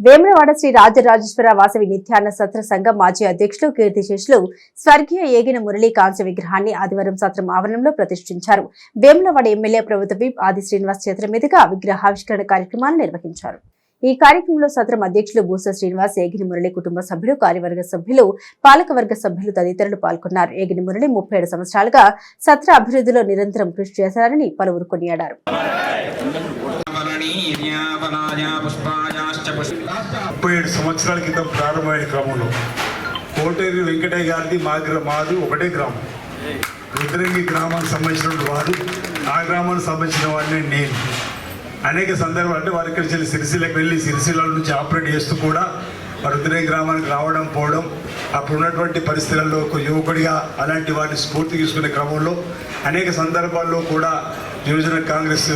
వేములవాడ శ్రీ రాజరాజేశ్వర వాసవి నిత్యాన్న సత్ర సంఘం మాజీ అధ్యక్షులు కీర్తిశేషులు స్వర్గీయ ఏగిన మురళీ కాంస్య విగ్రహాన్ని ఆదివారం సత్రం ఆవరణంలో ప్రతిష్ఠించారు. వేములవాడ ఎమ్మెల్యే ప్రభుత్వ విప్ ఆది శ్రీనివాస్ చేతుల మీదుగా విగ్రహావిష్కరణ కార్యక్రమాన్ని నిర్వహించారు. ఈ కార్యక్రమంలో సత్రం అధ్యక్షులు బూస శ్రీనివాస్ ఏగిని మురళి కుటుంబ సభ్యులు కార్యవర్గ సభ్యులు పాలకవర్గ సభ్యులు తదితరులు పాల్గొన్నారు. ఏగిని మురళి ముప్పై ఏడు సంవత్సరాలుగా సత్ర అభివృద్ధిలో నిరంతరం కృషి చేశారని పలువురు కొనియాడారు. ముప్పై ఏడు సంవత్సరాల క్రితం ప్రారంభమైన క్రమంలో కోటేరు వెంకటయ్య గారిది మా మాది ఒకటే గ్రామం. రుద్రంగి గ్రామానికి సంబంధించిన వారు ఆ గ్రామానికి సంబంధించిన వాడిని నేను. అనేక సందర్భాలు అంటే వారి ఇక్కడి సిరిసిలకు వెళ్ళి సిరిసిల నుంచి ఆపరేట్ చేస్తూ కూడా ఆ రుద్రంగి గ్రామానికి రావడం పోవడం అప్పుడు ఉన్నటువంటి పరిస్థితులలో ఒక యువకుడిగా అలాంటి వారిని స్ఫూర్తి తీసుకునే క్రమంలో అనేక సందర్భాల్లో కూడా యువజన కాంగ్రెస్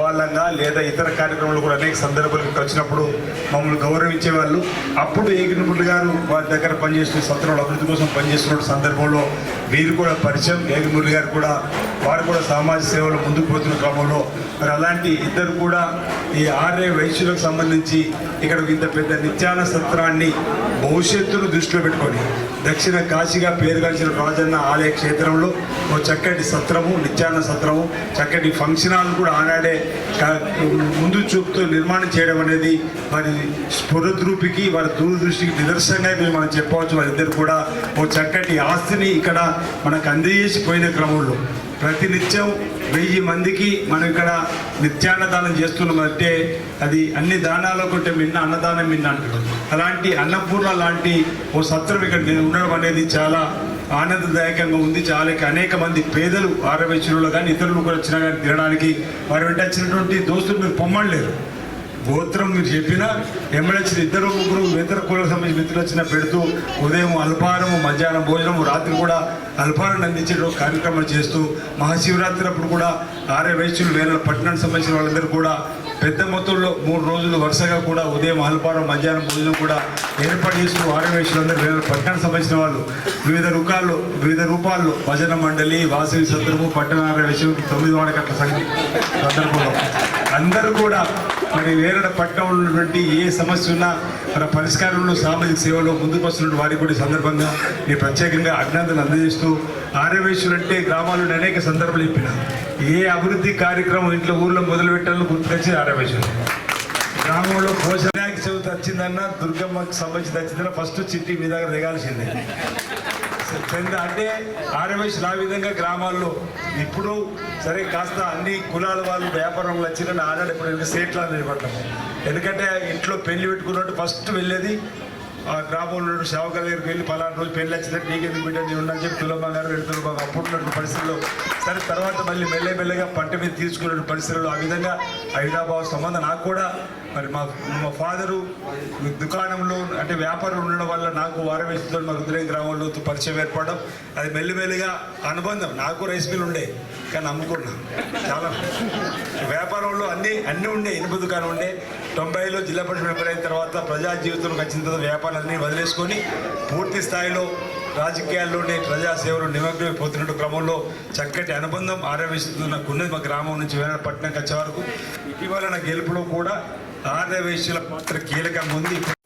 వాళ్ళంగా లేదా ఇతర కార్యక్రమాలు కూడా అనేక సందర్భాలకు వచ్చినప్పుడు మమ్మల్ని గౌరవించే వాళ్ళు అప్పుడు ఏగినములు గారు వారి దగ్గర పనిచేస్తున్న సంతరంలో అభివృద్ధి కోసం పనిచేస్తున్న సందర్భంలో వీరు కూడా పరిచయం. ఏగినములు గారు కూడా వారు కూడా సామాజిక సేవలు ముందుకు పోతున్న క్రమంలో. మరి అలాంటి ఇద్దరు కూడా ఈ ఆర్ఏ వైశ్యులకు సంబంధించి ఇక్కడ ఇంత పెద్ద నిత్యాన సత్రాన్ని భవిష్యత్తును దృష్టిలో పెట్టుకొని దక్షిణ కాశీగా పేరుగాల్చిన రాజన్న ఆలయ క్షేత్రంలో ఓ చక్కటి సత్రము నిత్యాన సత్రము చక్కటి ఫంక్షన్ హాల్ కూడా ఆనాడే ముందు చూపుతో నిర్మాణం చేయడం అనేది వారి స్ఫురద్రూపికి వారి దూరదృష్టికి నిదర్శనంగా మేము మనం చెప్పవచ్చు. వారిద్దరు కూడా ఓ చక్కటి ఆస్తిని ఇక్కడ మనకు అందజేసి పోయిన క్రమంలో. ప్రతినిత్యం వెయ్యి మందికి మనం ఇక్కడ నిత్యాన్నదానం చేస్తున్నామంటే అది అన్ని దానాల కంటే మిన్న అన్నదానం మిన్న అంటారు అలాంటి అన్నపూర్ణ లాంటి ఓ సత్రం ఇక్కడ ఉండడం అనేది చాలా ఆనందదాయకంగా ఉంది. చాలా అనేక మంది పేదలు ఆరవేశ్వరులు కానీ ఇతరులు కూడా వచ్చినా కానీ తినడానికి వారి వెంట వచ్చినటువంటి దోస్తులు మీరు పొమ్మలేరు గోత్రం మీరు చెప్పినా ఎమ్మెల్యేచ్చిన ఇద్దరు ముగ్గురు ఇతర కులకు సంబంధించిన మిత్రులు వచ్చినా పెడుతూ ఉదయం అల్పారము మధ్యాహ్నం భోజనం రాత్రి కూడా అల్పారం అందించే కార్యక్రమాలు చేస్తూ మహాశివరాత్రి అప్పుడు కూడా ఆర్య వైశ్యులు వేరే పట్టణానికి సంబంధించిన వాళ్ళందరూ కూడా పెద్ద మొత్తంలో మూడు రోజులు వరుసగా కూడా ఉదయం అల్పారం మధ్యాహ్నం భోజనం కూడా ఏర్పాటు చేస్తూ ఆర్య వైశ్యులందరూ వేరే పట్టణానికి సంబంధించిన వాళ్ళు. వివిధ రూపాల్లో వివిధ రూపాల్లో భజన మండలి వాసవి సత్రము పట్టణ ఆర్య విషయం తొమ్మిది వాడకట్ల సంఘం సందర్భంలో అందరూ కూడా మరి నేరడ పట్టణంలో ఉన్నటువంటి ఏ సమస్య ఉన్నా మన పరిష్కారంలో సామాజిక సేవలో ముందుకు వస్తున్న వారికి కూడా సందర్భంగా నేను ప్రత్యేకంగా అభినందనలు అందజేస్తూ ఆర్యవేశ్వరు అంటే గ్రామాల్లో అనేక సందర్భాలు చెప్పిన ఏ అభివృద్ధి కార్యక్రమం ఇంట్లో ఊర్లో మొదలు పెట్టాలని గుర్తుకొచ్చి ఆర్యవేశ్వరు గ్రామంలో పోషణ చవితి వచ్చిందన్న దుర్గమ్మకి సంబంధించి వచ్చిందన్న ఫస్ట్ చిట్టి మీ దగ్గర దిగాల్సిందే. చంద అంటే ఆరవేశ్ ఆ విధంగా గ్రామాల్లో ఇప్పుడు సరే కాస్త అన్ని కులాల వాళ్ళు వ్యాపారంలో వచ్చిన ఆడాడు ఇప్పుడు సేట్లా నిలబడ్డాము ఎందుకంటే ఇంట్లో పెళ్ళి పెట్టుకున్నట్టు ఫస్ట్ వెళ్ళేది ఆ గ్రామంలో సేవకుల దగ్గరికి వెళ్ళి పలానా రోజు పెళ్ళి వచ్చినట్టు నీకెందుకు బిడ్డ నీ ఉండని చెప్పి తులమ్మ గారు రెండు బాబు అప్పుడు పరిస్థితుల్లో సరే తర్వాత మళ్ళీ మెల్లె మెల్లగా పంట మీద తీసుకున్న పరిస్థితుల్లో ఆ విధంగా హైదరాబాద్ సంబంధం నాకు కూడా మరి మా మా ఫాదరు దుకాణంలో అంటే వ్యాపారం ఉండడం వల్ల నాకు వారవేస్తుతో మా రుద్రేం గ్రామంలో పరిచయం ఏర్పడడం అది మెల్లిమెల్లిగా అనుబంధం. నాకు రైస్ మిల్ ఉండే కానీ అమ్ముకున్నా. చాలా. వ్యాపారంలో అన్ని అన్నీ ఉండే ఇనుప దుకాణం ఉండే. తొంభైలో జిల్లా పరిషత్ మెంబర్ అయిన తర్వాత ప్రజా జీవితంలోకి వచ్చిన తర్వాత వ్యాపారాలన్నీ వదిలేసుకొని పూర్తి స్థాయిలో రాజకీయాల్లోనే ప్రజాసేవలో నిమగ్నమైపోతున్న క్రమంలో చక్కటి అనుబంధం ఆరవేస్తున్న నాకు మా గ్రామం నుంచి వేరే పట్టణం వచ్చే వరకు ఇటీవల నా గెలుపులో కూడా ఆర్యవేశ్యుల పాత్ర కీలకంగా ఉంది.